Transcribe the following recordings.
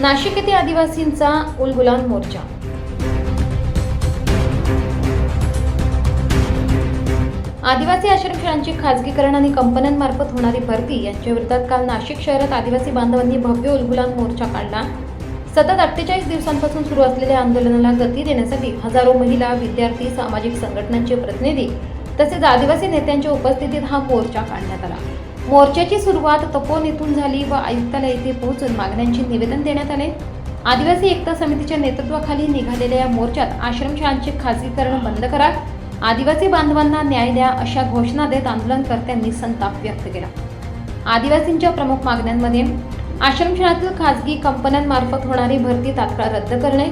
नाशिक येथे आदिवासींचा उलगुलान मोर्चा. आदिवासी आश्रमशाळांची खाजगीकरण आणि कंपन्यांमार्फत होणारी भरती यांच्या विरोधात काल नाशिक शहरात आदिवासी बांधवांनी भव्य उलगुलान मोर्चा काढला. सतत अठ्ठेचाळीस दिवसांपासून सुरू असलेल्या आंदोलनाला गती देण्यासाठी हजारो महिला विद्यार्थी सामाजिक संघटनांचे प्रतिनिधी तसेच आदिवासी नेत्यांच्या उपस्थितीत हा मोर्चा काढण्यात आला. मोर्चाची सुरुवात तपोन येथून झाली व आयुक्तालय येथे पोहोचून मागण्यांचे निवेदन देण्यात आले. आदिवासी एकता समितीच्या नेतृत्वाखाली निघालेल्या या मोर्चात आश्रमशाळांचे खासगीकरण बंद करा. आदिवासी बांधवांना न्याय द्या अशा घोषणा देत आंदोलनकर्त्यांनी संताप व्यक्त केला. आदिवासींच्या प्रमुख मागण्यांमध्ये आश्रमशाळातील खाजगी कंपन्यांमार्फत होणारी भरती तात्काळ रद्द करणे.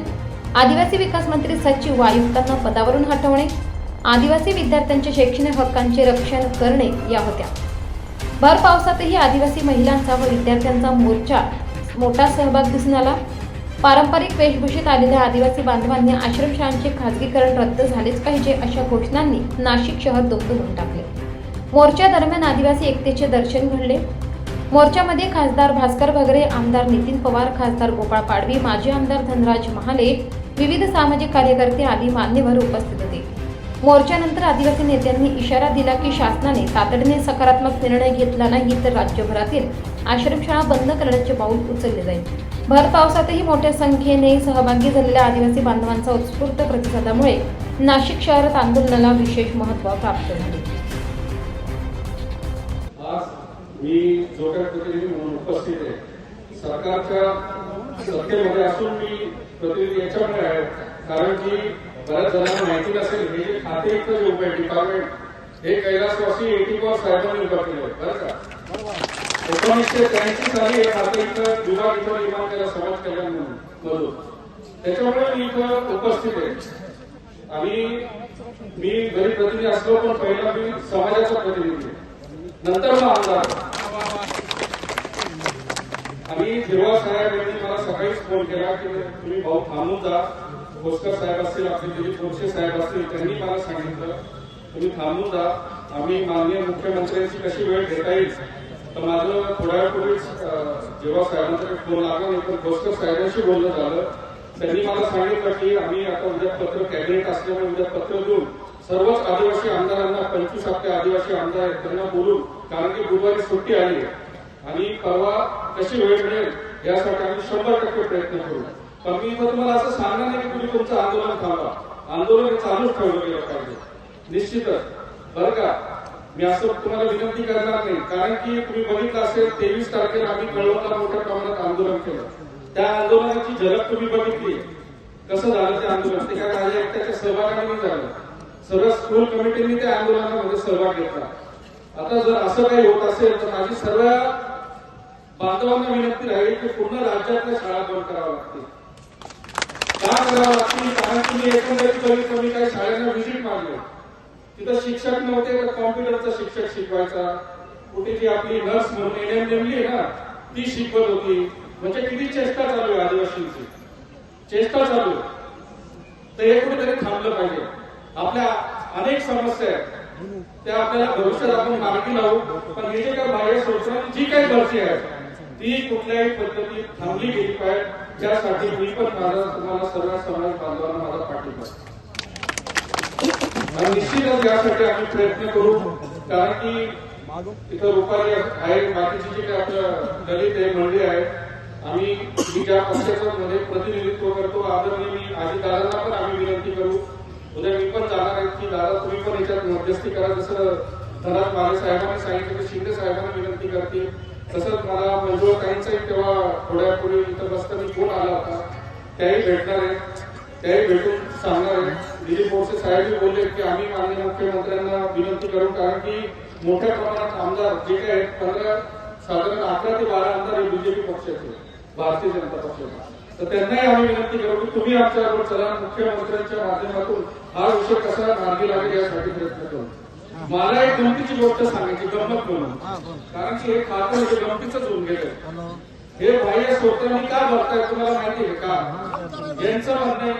आदिवासी विकास मंत्री सचिव व आयुक्तांना पदावरून हटवणे. आदिवासी विद्यार्थ्यांच्या शैक्षणिक हक्कांचे रक्षण करणे या होत्या. भर पावसातही आदिवासी महिलांचा व विद्यार्थ्यांचा मोर्चा मोठा सहभाग दिसून आला. पारंपरिक वेशभूषेत आलेल्या आदिवासी बांधवांनी आश्रमशाळांचे खाजगीकरण रद्द झालेच पाहिजे अशा घोषणांनी नाशिक शहर दुमदुमून टाकले. मोर्चा दरम्यान आदिवासी एकतेचे दर्शन घडले. मोर्चामध्ये खासदार भास्कर भगरे आमदार नितीन पवार खासदार गोपाळ पाडवी माजी आमदार धनराज महाले विविध सामाजिक कार्यकर्ते आदी मान्यवर उपस्थित होते. मोर्चानंतर आदिवासी नेत्यांनी इशारा दिला की शासनाने तातडीने सकारात्मक निर्णय घेतला नाही तर राज्यभरातील आश्रमशाळा बंद करण्याचे पाऊल उचलले जाईल. भर पावसातही मोठ्या संख्येने सहभागी झालेल्या आदिवासी बांधवांचा उत्स्फूर्त प्रतिसादामुळे नाशिक शहरात आंदोलनाला विशेष महत्त्व प्राप्त झाले. आज मी प्रतिनिधी म्हणून उपस्थित आहे. सरकारच्या सत्तेमध्ये असून मी प्रतिनिधी याच्यामुळे आहे. कारण की बऱ्याच जणांना माहिती नसेल हे जे खाते इतकं जे उभे डिपार्टमेंट हे कैलासवासी एटी पॉवर साहेबांनी उभं केलं बरं का? एकोणीसशे त्र्याऐंशी साली हे खाते इथं विभाग इथं निर्माण केला समाज कल्याण म्हणून मधून. त्याच्यामुळे मी इथं उपस्थित आहे. आणि मी गरीब प्रतिनिधी असलो पण पहिला मी समाजाचा प्रतिनिधी नंतर मग आमदार आणि जेव्हा साहेब यांनी मला सकाळीच फोन केला की तुम्ही भाऊ थांबून जा भोसकर साहेब असतील आपले दिलीप बोरसे साहेब असतील त्यांनी मला सांगितलं तुम्ही थांबून जा. आम्ही माननीय मुख्यमंत्र्यांची कशी वेळ घेता येईल? तर माझं थोड्या वेळपूर्वीच जेव्हा साहेबांचा फोन लागला नाही तर भोसकर साहेबांशी बोलणं झालं. त्यांनी मला सांगितलं की आम्ही आता उद्या पत्र कॅबिनेट असल्यामुळे उद्या पत्र देऊन सर्वच आदिवासी आमदारांना पंचवीस आपले आदिवासी आमदार आहेत त्यांना बोलून कारण की गुरुवारी सुट्टी आली आहे. आणि परवा कशी वेळ मिळेल यासाठी आम्ही शंभर टक्के प्रयत्न करू. पण मी तुम्हाला असं सांगणार नाही की तुम्ही तुमचं आंदोलन थांबा आंदोलन हे चालूच ठेवलं गेलं पाहिजे. निश्चितच. बरं का? मी असं तुम्हाला विनंती करणार नाही. कारण की तुम्ही बघितलं असेल तेवीस तारखेला आम्ही कळवणला मोठ्या प्रमाणात आंदोलन केलं. त्या आंदोलनाची झलक तुम्ही बघितली. कसं झालं ते आंदोलन? ते काय माझ्या एकट्याच्या सहभागाने झालं. सर्व स्कूल कमिटीने त्या आंदोलनामध्ये सहभाग घेतला. आता जर असं काही होत असेल तर माझी सर्व बांधवांना विनंती राहील की पूर्ण राज्यातल्या शाळा बंद कराव्या लागतील. का करावं लागतील कारण तुम्ही एकंदरीत कमीत कमी काही शाळांना व्हिजिट मारले तिथं शिक्षक नव्हते तर कॉम्प्युटरचा शिक्षक शिकवायचा? कुठे जी आपली नर्स म्हणून एनएम नेमली आहे ना ती शिकवत होती. म्हणजे किती चेष्टा चालू आहे आदिवासींची? चेष्टा चालू तर हे कुठेतरी थांबलं पाहिजे. आपल्या अनेक समस्या आहेत. त्या आपल्याला भविष्यात आपण मार्गी लावू. पण हे जे काय बाह्य शोषण जी काही गरजी आहे ती कुठल्याही पद्धतीत थांबली गेली पाहिजे. ज्यासाठी मी पण माझा तुम्हाला सर्व समाज बांधवांना माझा पाठिंबा आणि निश्चितच यासाठी आम्ही प्रयत्न करू कारण की इथं रुपाली आहे बाकीची जी काही आपलं दलित आहे मंडळी आहे आम्ही मी ज्या पक्षाचं मध्ये प्रतिनिधित्व करतो आदरणीय मी आधी दादांना पण आम्ही विनंती करू. उद्या मी पण जाणार आहे की दादा तुम्ही पण याच्यात मध्यस्थी करा जसं धनात माने साहेबांनी सांगितलं की शिंदे साहेबांना विनंती करतील तसंच मला मंजुळाताईंचाही तेव्हा थोड्यापूर्वी इथं बसताना फोन आला होता. त्याही भेटणार आहेत त्याही भेटून सांगणार. आहे दिलीप बोरसे साहेबही बोलले की आम्ही माननीय मुख्यमंत्र्यांना विनंती करू कारण की मोठ्या प्रमाणात आमदार जे काही आहेत पंधरा साधारण अकरा ते बारा आमदार हे बीजेपी पक्षाचे भारतीय जनता पक्षाचे. तर त्यांनाही आम्ही विनंती करू की तुम्ही आमच्याबरोबर चला मुख्यमंत्र्यांच्या माध्यमातून हा विषय कसा मार्गी लागेल यासाठी प्रयत्न करू. मला एक गमतीची गोष्ट सांगायची गंमत म्हणून कारण की हे खातं म्हणजे गमतीच होऊन गेलं हे बाह्य स्रोतांनी का भरताय तुम्हाला माहिती आहे का? यांचं म्हणणं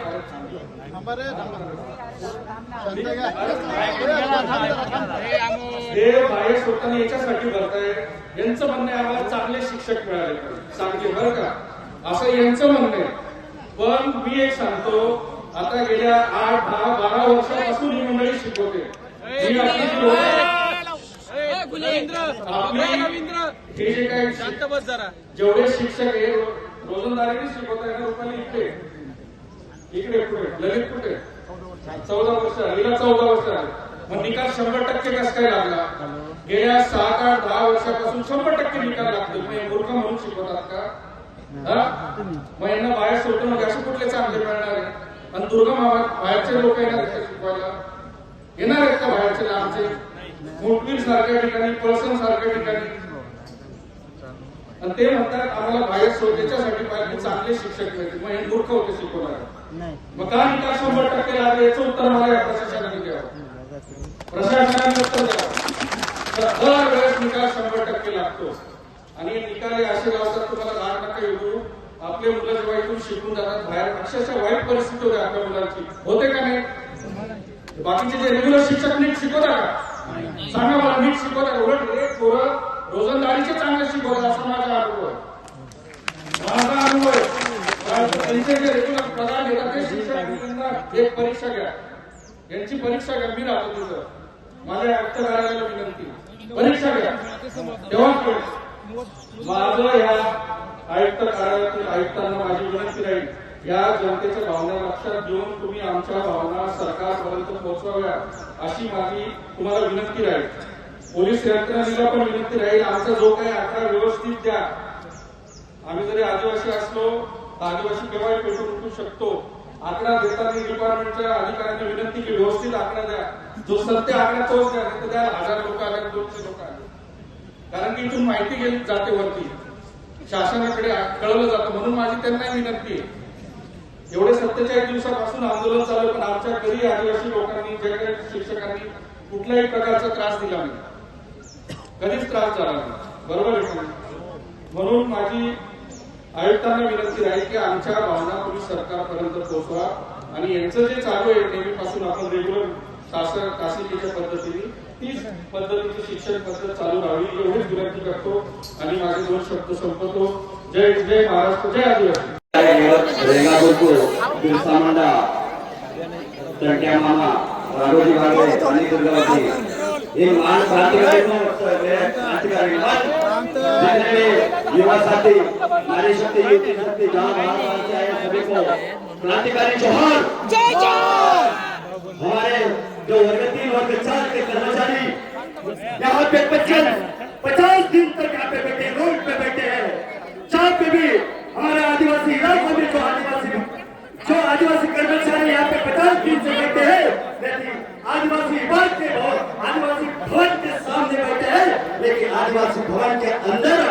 हे बाह्य स्रोतांनी याच्यासाठी भरताय यांचं म्हणणं आहे आम्हाला चांगले शिक्षक मिळाले. चांगले बरं का? असं यांचं म्हणणं आहे. पण मी एक सांगतो आता गेल्या आठ दहा बारा वर्षापासून ही मंडळी शिकवते. ही आपली हे जे काही जेवढे शिक्षक आहे रोजंदारीने शिकवत आहे ना इकडे इकडे कुठे ललित कुठे चौदा वर्ष हिला चौदा वर्ष आले मग निकाल शंभर टक्के कस काय लागला गेल्या सात आठ दहा वर्षापासून शंभर टक्के निकाल लागतो मग मूर्ख म्हणून शिकवतात का मग यांना बाहेर सोडतो मग असे कुठले चांगले मिळणार आहे? आणि दुर्गम बाहेरचे लोक येणार शिकवायला? येणार आहेत का बाहेरचे लांबचे मुठवीर सारख्या ठिकाणी पळसण सारख्या ठिकाणी. ते म्हणतात आम्हाला बाहेर सोडण्याच्यासाठी पाहिजे चांगले शिक्षक मिळतील. मग हे मूर्ख होते शिकवणार. मग का निकाल शंभर टक्के लागले याचं उत्तर मला या प्रशासनाने द्यावं. प्रशासनाने उत्तर द्यावं. तर दरवेळेस निकाल शंभर टक्के लागतो. आणि निकाल हे असे लावतात तुम्हाला दहा टक्के येऊ आपले मुलं जेव्हा इथून शिकून जातात बाहेर अक्षरशः वाईट परिस्थिती होते आपल्या मुलांची. होते का नाही? बाकीचे जे रेग्युलर शिक्षक नीट शिकवता का सांगा मला नीट शिकवता उलट हे पोरं रोजंदारीचे चांगले शिकवतात असा माझा अनुभव आहे. माझा अनुभव आहे. त्यांचे जे रेग्युलर पगार घेतात ते शिक्षक एक परीक्षा घ्या यांची परीक्षा घ्या मी राहतो तुझं माझ्या आयुक्त कार्यालयाला विनंती. परीक्षा घ्या. तेव्हा माझं या आयुक्त कार्यालयातील आयुक्तांना माझी विनंती राहील. या जनतेच्या भावना लक्षात घेऊन तुम्ही आमच्या भावना सरकारपर्यंत पोहोचवाव्या अशी माझी तुम्हाला विनंती राहील. पोलीस यंत्रणेला पण विनंती राहील आमचा जो काही आकडा व्यवस्थित द्या. आम्ही जरी आदिवासी असलो आदिवासी केव्हाही पेटून उठू शकतो. आकडा देताना डिपार्टमेंटच्या अधिकाऱ्यांनी विनंती की व्यवस्थित आकडा द्या. जो सत्य आकडा तोच द्या नाही तर द्या हजार लोक आले दोनशे लोक आले. कारण की इथून माहिती गेली जाते वरती शासनाकडे कळवलं जातं. म्हणून माझी त्यांना विनंती आहे. एवढे सत्तेचाळीस दिवसापासून आंदोलन चालू पण आमच्या घरी आदिवासी लोकांनी जे शिक्षकांनी कुठल्याही प्रकारचा त्रास दिला नाही. कधीच त्रास झाला नाही. बरोबर आहे म्हणून माझी आयुक्तांना विनंती राहील की आमच्या भावना तुम्ही सरकारपर्यंत पोहोचवा. आणि यांचं जे चालू आहे नेहमीपासून आपण रेग्युलर शासन शासकीच्या पद्धतीने तीच पद्धतीची शिक्षण पद्धत चालू राहावी एवढीच विनंती करतो आणि माझे दोन शब्द संपतो जय जय महाराष्ट्र जय आदिवासी. रेगापूरको बिरसा मुंडा टंट्या मामा राघोजी भागवत आणि दुर्गावती हे महान क्रांतिकारी युवा साथी नारी शक्ति युवती शक्ति जहाँ भारत से आए सभी को क्रांतिकारी जोहर जय जय हमारे जो वर्ग तीन वर्ग चार के यहाँ पे पच्चीस पचास दिन तक यहाँ पे बैठे रोड पे बैठे हैं। चार पे भी हमारे आदिवासी इलाकों में जो आदिवासी जो आदिवासी कर्मचारी यहाँ पे पचास दिन से बैठे हैं लेकिन आदिवासी विभाग के भवन आदिवासी भवन के सामने बैठे हैं लेकिन आदिवासी भवन के अंदर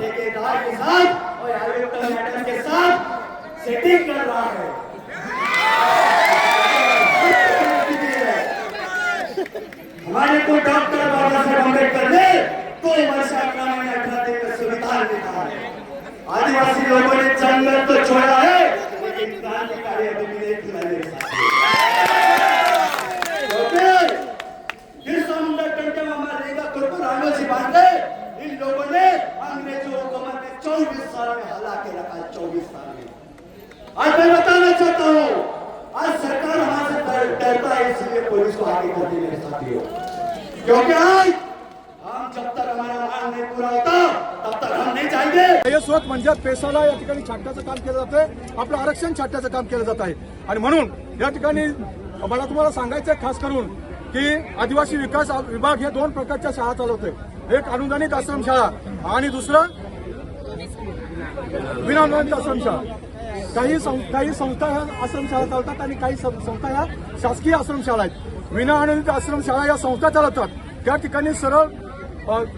ठेकेदार के साथ और मैडम के साथ सेटिंग कर रहा है। हमारे को डॉक्टर बाबा साहेब अंबेडकर ने दो वर्ष अठारह दिन का संविधान लिखा है। आदिवासी लोगों ने जंगल तो छोड़ा है, लेकिन क्रांतिकारी अभी भी नहीं क्योंकि आज हम जब तक हमारा मांग नहीं पूरा होता तब तक हम नहीं जाएंगे। यशवंत म्हणजे पेसाला या ठिकाणी छाटण्याचं काम केलं जातंय. आपलं आरक्षण छाटण्याचं काम केलं जात आहे. आणि म्हणून या ठिकाणी मला तुम्हाला सांगायचं खास करून की आदिवासी विकास विभाग हे दोन प्रकारच्या शाळा चालवतोय. एक अनुदानित आश्रमशाळा आणि दुसरं विनानुदानित आश्रमशाळा काही काही संस्था ह्या आश्रमशाळा चालतात आणि काही संस्था ह्या शासकीय आश्रमशाळा आहेत. विनाअनुदानित आश्रमशाळा या संस्था चालवतात. त्या ठिकाणी सरळ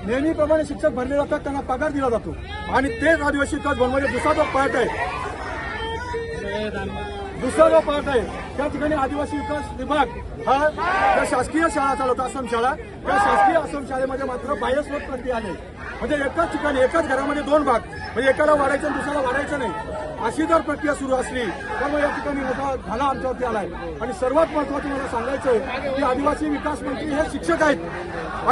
नेहमीप्रमाणे शिक्षक भरले जातात त्यांना पगार दिला जातो. आणि तेच आदिवासी विकास भवनमध्ये दुसरा जो पार्ट आहे. दुसरा जो पार्ट आहे. त्या ठिकाणी आदिवासी विकास विभाग हा त्या शासकीय शाळा चालवतो आश्रम शाळा. त्या शासकीय आश्रम शाळेमध्ये मात्र बाह्यस्रोत प्रक्रिया आले म्हणजे एकाच ठिकाणी एकाच घरामध्ये दोन भाग. म्हणजे एकाला वाढायचं आणि दुसऱ्याला वाढायचं नाही. अशी जर प्रक्रिया सुरू असली तर मग या ठिकाणी मोठा घाला आमच्यावरती आलाय. आणि सर्वात महत्वाचं मला सांगायचं आहे की आदिवासी विकास मंत्री हे शिक्षक आहेत.